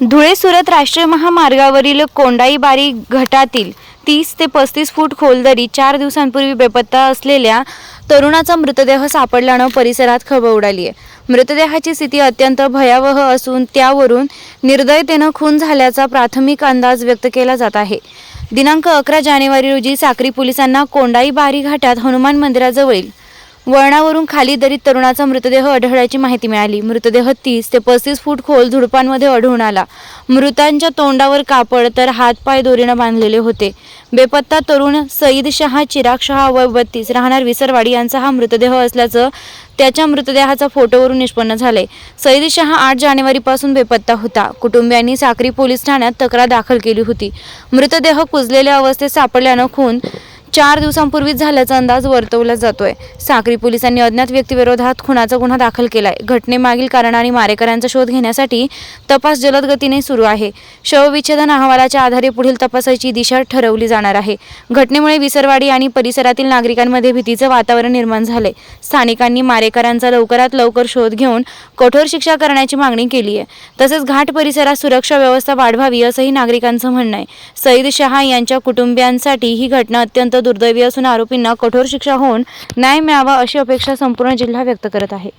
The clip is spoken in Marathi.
धुळे सुरत राष्ट्रीय महामार्गावरील कोंडाईबारी घाटातील तीस ते पस्तीस फूट खोल दरी चार दिवसांपूर्वी बेपत्ता असलेल्या तरुणाचा मृतदेह सापडल्यानं परिसरात खळबळ उडाली आहे. मृतदेहाची स्थिती अत्यंत भयावह असून त्यावरून निर्दयतेनं खून झाल्याचा प्राथमिक अंदाज व्यक्त केला जात आहे. दिनांक अकरा जानेवारी रोजी साक्री पोलिसांना कोंडाईबारी घाटात हनुमान मंदिराजवळील वळणावरून खाली दरीत तरुणाचा मृतदेह आढळल्याची माहिती मिळाली. मृतदेह तीस ते पस्तीस फूट खोल झुडपांमध्ये आढळून आला. मृतांच्या तोंडावर कापड तर हातपाय दोरीनं बांधलेले होते. बेपत्ता तरुण सईद शहा चिराग शहा वय बत्तीस राहणार विसरवाडी यांचा हा मृतदेह असल्याचं त्याच्या मृतदेहाचा फोटोवरून निष्पन्न झाले सईद शहा आठ जानेवारीपासून बेपत्ता होता. कुटुंबियांनी साक्री पोलीस ठाण्यात तक्रार दाखल केली होती. मृतदेह कुजलेल्या अवस्थेत सापडल्यानं खून चार दिवसांपूर्वीच झाल्याचा अंदाज वर्तवला जातोय. साक्री पोलिसांनी अज्ञात व्यक्तीविरोधात खुनाचा गुन्हा दाखल केलाय. घटनेमागील कारण आणि मारेकऱ्यांचा शोध घेण्यासाठी तपास जलद गतीने सुरू आहे. शवविच्छेदन अहवालाच्या आधारे पुढील तपासाची दिशा ठरवली जाणार आहे. घटनेमुळे विसरवाडी आणि परिसरातील नागरिकांमध्ये भीतीचं वातावरण निर्माण झाले स्थानिकांनी मारेकऱ्यांचा लवकरात लवकर शोध घेऊन कठोर शिक्षा करण्याची मागणी केली आहे. तसेच घाट परिसरात सुरक्षा व्यवस्था वाढवावी असंही नागरिकांचं म्हणणं आहे. सईद शहा यांच्या कुटुंबियांसाठी ही घटना अत्यंत दुर्दैवी असून आरोपींना कठोर शिक्षा होऊन न्याय मिळावा अशी अपेक्षा संपूर्ण जिल्हा व्यक्त करत आहे.